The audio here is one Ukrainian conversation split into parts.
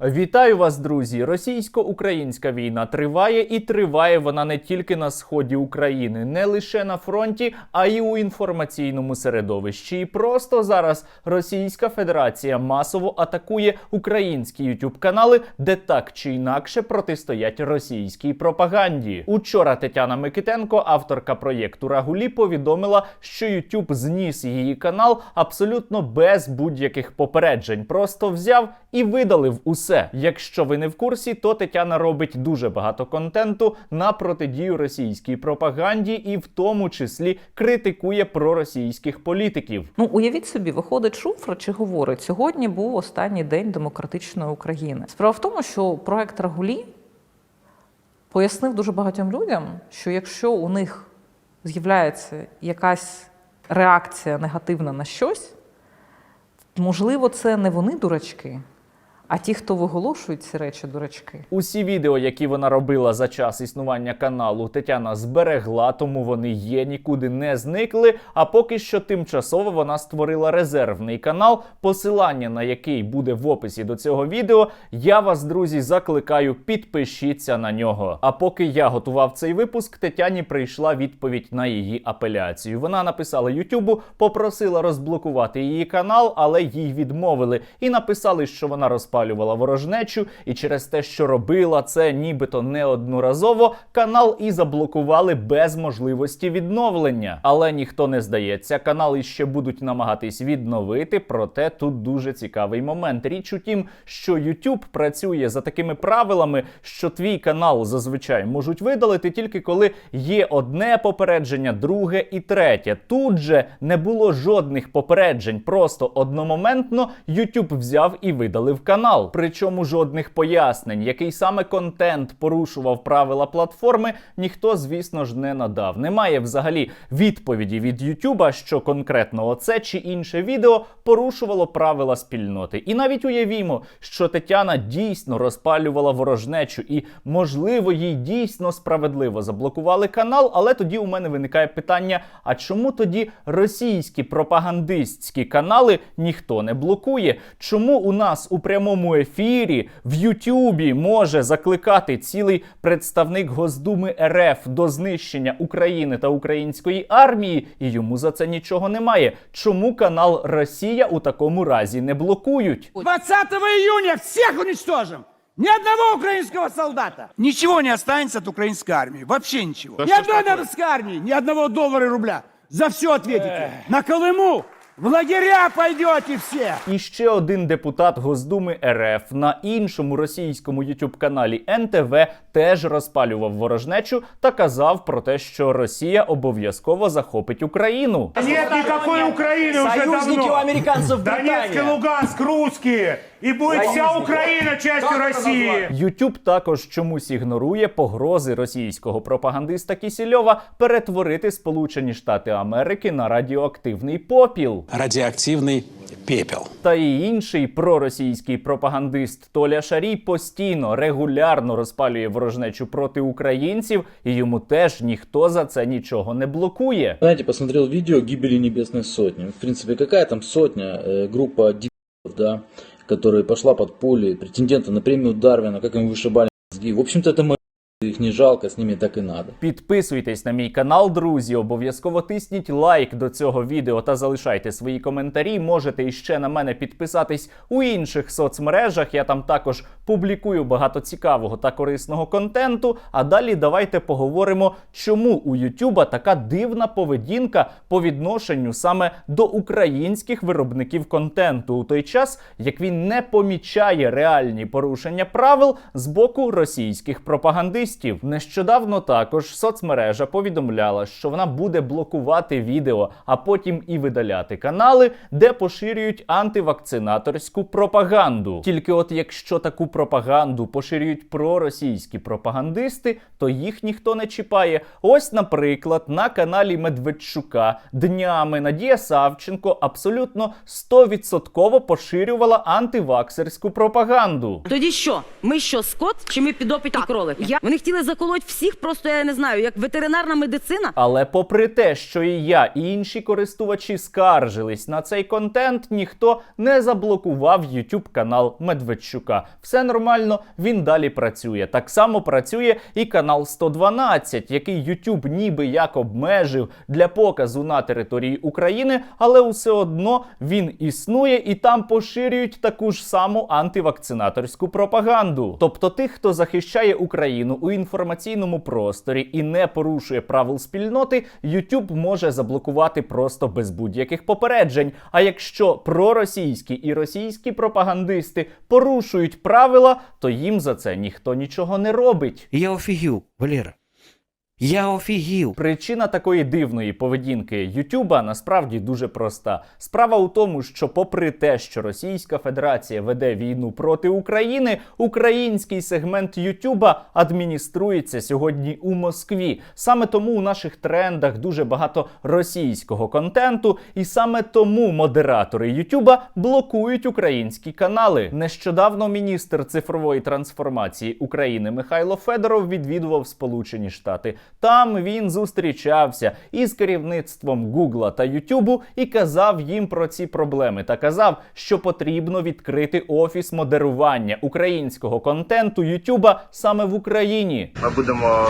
Вітаю вас, друзі! Російсько-українська війна триває і триває вона не тільки на сході України, не лише на фронті, а й у інформаційному середовищі. І просто зараз Російська Федерація масово атакує українські youtube канали, де так чи інакше протистоять російській пропаганді. Учора Тетяна Микитенко, авторка проєкту Рагулі, повідомила, що YouTube зніс її канал абсолютно без будь-яких попереджень. Просто взяв і видалив усе. Якщо ви не в курсі, то Тетяна робить дуже багато контенту на протидію російській пропаганді, і в тому числі критикує проросійських політиків. Ну, уявіть собі, виходить шуфра чи говорить, сьогодні був останній день демократичної України. Справа в тому, що проект Рагулі пояснив дуже багатьом людям, що якщо у них з'являється якась реакція негативна на щось, можливо, це не вони дурачки, а ті, хто виголошують ці речі, дурачки. Усі відео, які вона робила за час існування каналу, Тетяна зберегла, тому вони є, нікуди не зникли. А поки що тимчасово вона створила резервний канал, посилання на який буде в описі до цього відео. Я вас, друзі, закликаю, підпишіться на нього. А поки я готував цей випуск, Тетяні прийшла відповідь на її апеляцію. Вона написала Ютубу, попросила розблокувати її канал, але їй відмовили і написали, що вона розпалювала ворожнечу, і через те, що робила це нібито неодноразово, канал і заблокували без можливості відновлення. Але ніхто не здається, канал іще будуть намагатись відновити. Проте тут дуже цікавий момент. Річ у тім, що YouTube працює за такими правилами, що твій канал зазвичай можуть видалити тільки коли є одне попередження, друге і третє. Тут же не було жодних попереджень, просто одномоментно YouTube взяв і видалив канал. Причому жодних пояснень, який саме контент порушував правила платформи, ніхто, звісно ж, не надав. Немає взагалі відповіді від YouTube, що конкретно оце чи інше відео порушувало правила спільноти. І навіть уявімо, що Тетяна дійсно розпалювала ворожнечу, і можливо їй дійсно справедливо заблокували канал. Але тоді у мене виникає питання: а чому тоді російські пропагандистські канали ніхто не блокує? Чому у нас у прямому ефірі в Ютубі може закликати цілий представник Госдуми РФ до знищення України та української армії, і йому за це нічого немає? Чому канал Росія у такому разі не блокують? 20 июня всех уничтожим! Ни одного украинского солдата! Ничего не останется от украинской армии. Вообще ничего. ни одной немецкой армии, ни одного доллара и рубля. За все ответите. На Колыму в лагеря пойдете все. І ще один депутат Госдуми РФ на іншому російському youtube каналі НТВ теж розпалював ворожнечу та казав про те, що Росія обов'язково захопить Україну. Нет никакой Украины уже Союзники давно. у американцев Донецк и Британия. Луганск русские. И будет вся Союзники. Украина частью Как это России. назвать? YouTube також чомусь ігнорує погрози російського пропагандиста Кісільова перетворити Сполучені Штати Америки на радіоактивний попіл. радиоактивный пепел. Та і інший проросійський пропагандист Толя Шарій постійно регулярно розпалює ворожнечу проти українців, і йому теж ніхто за це нічого не блокує. Знаете, посмотрел видео гибели Небесной Сотни. В принципе, какая там сотня, э, группа дебилов, да, которая пошла под пули претендента на премию Дарвина, как им вышибали мозги. В общем-то, это мы их не жалко, с ними так и надо. Підписуйтесь на мій канал, друзі. Обов'язково тисніть лайк до цього відео та залишайте свої коментарі. Можете іще на мене підписатись у інших соцмережах. Я там також публікую багато цікавого та корисного контенту. А далі давайте поговоримо, чому у Ютуба така дивна поведінка по відношенню саме до українських виробників контенту у той час, як він не помічає реальні порушення правил з боку російських пропагандистів. Нещодавно також соцмережа повідомляла, що вона буде блокувати відео, а потім і видаляти канали, де поширюють антивакцинаторську пропаганду. Тільки от якщо таку пропаганду поширюють проросійські пропагандисти, то їх ніхто не чіпає. Ось, наприклад, на каналі Медведчука днями Надія Савченко абсолютно 100% поширювала антиваксерську пропаганду. Тоді що? Ми що, скот чи ми підопитні кроли? Я... Вони Вони хотіли заколоть всіх, просто я не знаю, як ветеринарна медицина. Але попри те, що і я, і інші користувачі скаржились на цей контент, ніхто не заблокував YouTube канал Медведчука. Все нормально, він далі працює. Так само працює і канал 112, який YouTube ніби як обмежив для показу на території України, але все одно він існує і там поширюють таку ж саму антивакцинаторську пропаганду. Тобто тих, хто захищає Україну у інформаційному просторі і не порушує правил спільноти, YouTube може заблокувати просто без будь-яких попереджень. А якщо проросійські і російські пропагандисти порушують правила, то їм за це ніхто нічого не робить. Я офігів, Валера. Я офігів. Причина такої дивної поведінки Ютуба насправді дуже проста. Справа у тому, що, попри те, що Російська Федерація веде війну проти України, український сегмент Ютуба адмініструється сьогодні у Москві. Саме тому у наших трендах дуже багато російського контенту, і саме тому модератори Ютуба блокують українські канали. Нещодавно міністр цифрової трансформації України Михайло Федоров відвідував Сполучені Штати. Там він зустрічався із керівництвом Гугла та Ютубу і казав їм про ці проблеми та казав, що потрібно відкрити офіс модерування українського контенту Ютуба саме в Україні. Ми будемо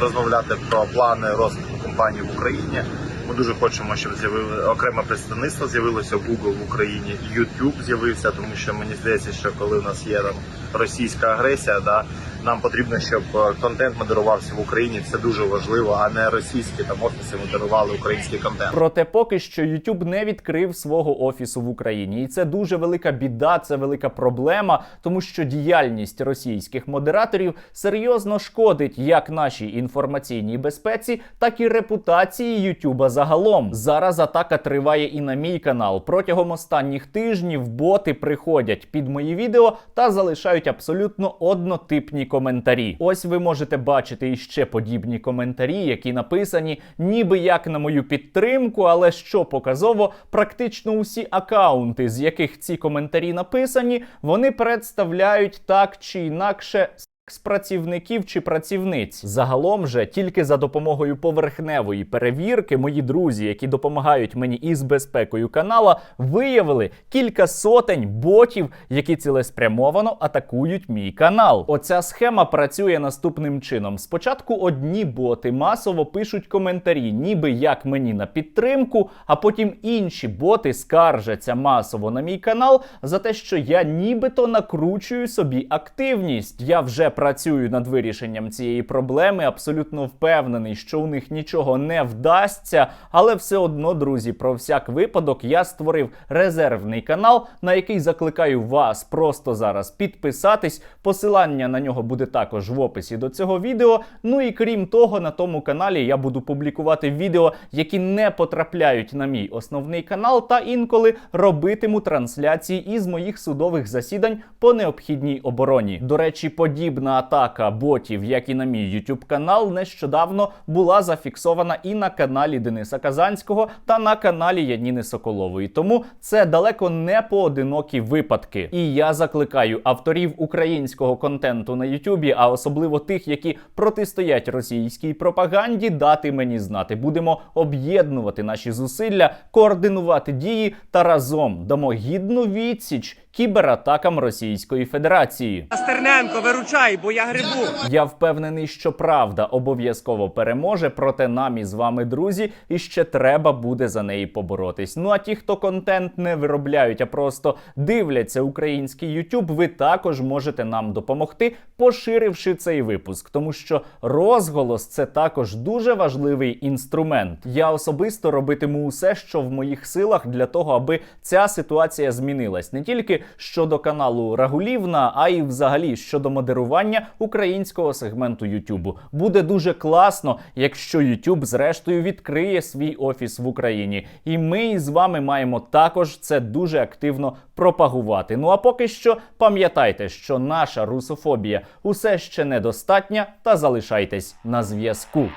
розмовляти про плани розвитку компанії в Україні. Ми дуже хочемо, щоб з'явили окреме представництво з'явилося Google в Україні, YouTube з'явився, тому що мені здається, що коли у нас є там російська агресія, да нам потрібно, щоб е, контент модерувався в Україні. Це дуже важливо, а не російські там офіси модерували український контент. Проте поки що YouTube не відкрив свого офісу в Україні, і це дуже велика біда, це велика проблема, тому що діяльність російських модераторів серйозно шкодить як нашій інформаційній безпеці, так і репутації YouTube загалом. Зараз атака триває і на мій канал. Протягом останніх тижнів боти приходять під мої відео та залишають абсолютно однотипні коментарі. Ось ви можете бачити іще подібні коментарі, які написані ніби як на мою підтримку, але що показово, практично усі акаунти, з яких ці коментарі написані, вони представляють так чи інакше. З працівників чи працівниць загалом же тільки за допомогою поверхневої перевірки мої друзі, які допомагають мені із безпекою канала, виявили кілька сотень ботів, які цілеспрямовано атакують мій канал. Оця схема працює наступним чином: спочатку одні боти масово пишуть коментарі, ніби як мені на підтримку, а потім інші боти скаржаться масово на мій канал за те, що я нібито накручую собі активність. Я вже працюю над вирішенням цієї проблеми. Абсолютно впевнений, що у них нічого не вдасться. Але все одно, друзі, про всяк випадок я створив резервний канал, на який закликаю вас просто зараз підписатись. Посилання на нього буде також в описі до цього відео. Ну і крім того, на тому каналі я буду публікувати відео, які не потрапляють на мій основний канал, та інколи робитиму трансляції із моїх судових засідань по необхідній обороні. До речі, подібна атака ботів, як і на мій YouTube канал, нещодавно була зафіксована і на каналі Дениса Казанського та на каналі Яніни Соколової. Тому це далеко не поодинокі випадки. І я закликаю авторів українського контенту на Ютубі, а особливо тих, які протистоять російській пропаганді, дати мені знати. Будемо об'єднувати наші зусилля, координувати дії та разом дамо гідну відсіч кібератакам Російської Федерації. Стерненко, виручай, бо я грибу. Я впевнений, що правда обов'язково переможе, проте нам із вами, друзі, і ще треба буде за неї поборотись. Ну а ті, хто контент не виробляють, а просто дивляться український YouTube, ви також можете нам допомогти, поширивши цей випуск, тому що розголос це також дуже важливий інструмент. Я особисто робитиму усе, що в моїх силах для того, аби ця ситуація змінилась не тільки щодо каналу Рагулівна, а й взагалі щодо модерування українського сегменту Ютубу. Буде дуже класно, якщо YouTube зрештою відкриє свій офіс в Україні. І ми із вами маємо також це дуже активно пропагувати. Ну а поки що пам'ятайте, що наша русофобія усе ще недостатня, та залишайтесь на зв'язку.